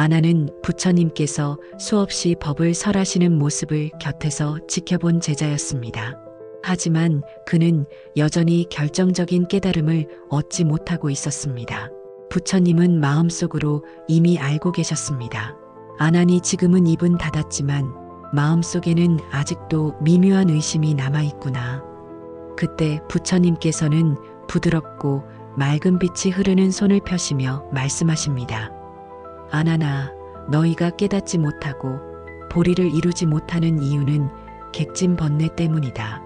아나는 부처님께서 수없이 법을 설하시는 모습을 곁에서 지켜본 제자였습니다. 하지만 그는 여전히 결정적인 깨달음을 얻지 못하고 있었습니다. 부처님은 마음속으로 이미 알고 계셨습니다. 아난이 지금은 입은 닫았지만 마음속에는 아직도 미묘한 의심이 남아있구나. 그때 부처님께서는 부드럽고 맑은 빛이 흐르는 손을 펴시며 말씀하십니다. 아나나, 너희가 깨닫지 못하고 보리를 이루지 못하는 이유는 객진 번뇌 때문이다.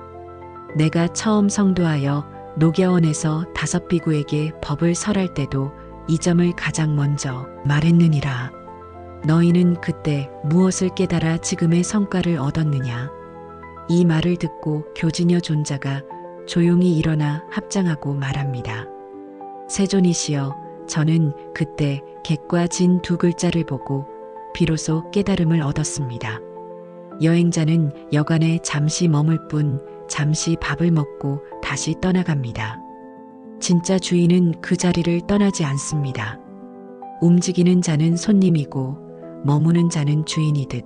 내가 처음 성도하여 노겨원에서 다섯 비구에게 법을 설할 때도 이 점을 가장 먼저 말했느니라. 너희는 그때 무엇을 깨달아 지금의 성과를 얻었느냐? 이 말을 듣고 교진여 존자가 조용히 일어나 합장하고 말합니다. 세존이시여, 저는 그때 객과 진 두 글자를 보고 비로소 깨달음을 얻었습니다. 여행자는 여간에 잠시 머물 뿐 잠시 밥을 먹고 다시 떠나갑니다. 진짜 주인은 그 자리를 떠나지 않습니다. 움직이는 자는 손님이고 머무는 자는 주인이듯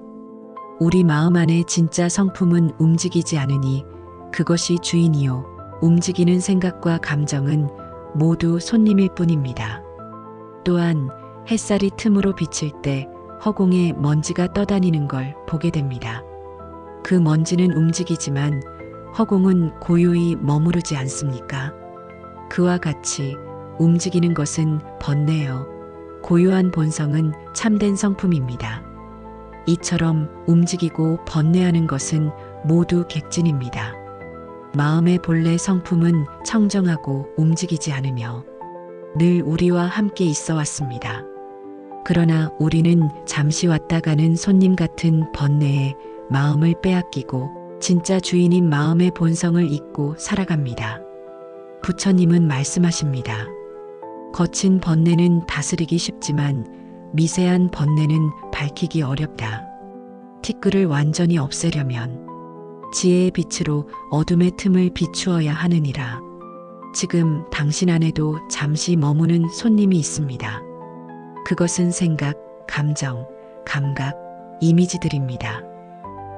우리 마음 안에 진짜 성품은 움직이지 않으니 그것이 주인이요 움직이는 생각과 감정은 모두 손님일 뿐입니다. 또한 햇살이 틈으로 비칠 때 허공에 먼지가 떠다니는 걸 보게 됩니다. 그 먼지는 움직이지만 허공은 고요히 머무르지 않습니까? 그와 같이 움직이는 것은 번뇌요. 고요한 본성은 참된 성품입니다. 이처럼 움직이고 번뇌하는 것은 모두 객진입니다. 마음의 본래 성품은 청정하고 움직이지 않으며 늘 우리와 함께 있어 왔습니다. 그러나 우리는 잠시 왔다 가는 손님 같은 번뇌에 마음을 빼앗기고 진짜 주인인 마음의 본성을 잊고 살아갑니다. 부처님은 말씀하십니다. 거친 번뇌는 다스리기 쉽지만 미세한 번뇌는 밝히기 어렵다. 티끌을 완전히 없애려면 지혜의 빛으로 어둠의 틈을 비추어야 하느니라. 지금 당신 안에도 잠시 머무는 손님이 있습니다. 그것은 생각, 감정, 감각, 이미지들입니다.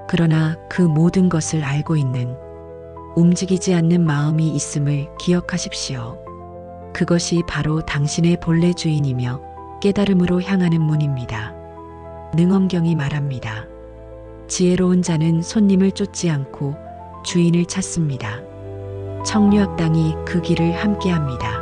그러나 그 모든 것을 알고 있는 움직이지 않는 마음이 있음을 기억하십시오. 그것이 바로 당신의 본래 주인이며 깨달음으로 향하는 문입니다. 능엄경이 말합니다. 지혜로운 자는 손님을 쫓지 않고 주인을 찾습니다. 청류학당이 그 길을 함께합니다.